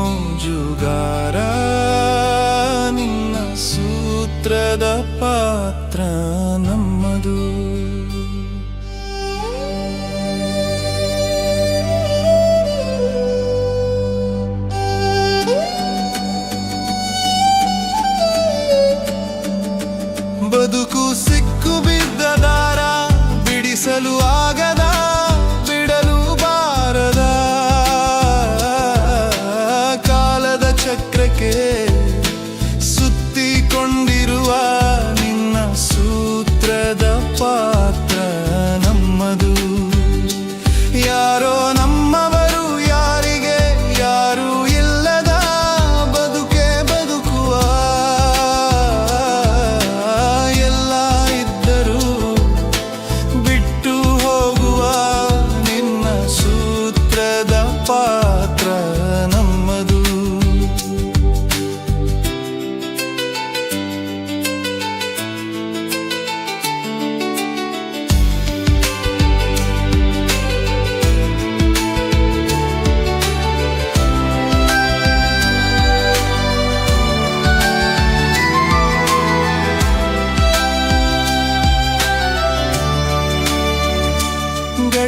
ಮೋಜುಗಾರ ನಿನ್ನ ಸೂತ್ರದ ಪಾತ್ರ ನಮ್ಮದು. ಬದುಕು ಸಿಕ್ಕು ಬಿದ್ದ ದಾರ ಬಿಡಿಸಲು ಆಗದ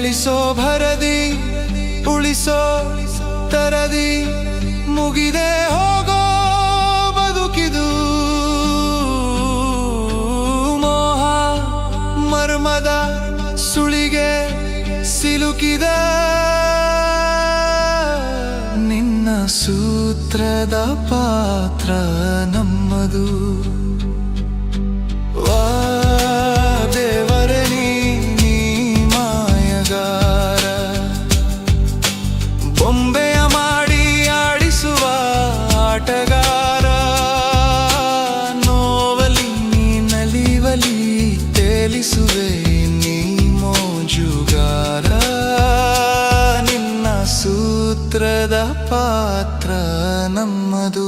ಗಳಿಸೋ ಭರದಿ, ಉಳಿಸೋ ತರದಿ, ಮುಗಿದೆ ಹೋಗೋ ಬದುಕಿದು. ಮೋಹ ಮರ್ಮದ ಸುಳಿಗೆ ಸಿಲುಕಿದ. ನಿನ್ನ ಸೂತ್ರದ ಪಾತ್ರ ನಮ್ಮದು. ಮಿತ್ರದ ಪಾತ್ರ ನಮ್ಮದು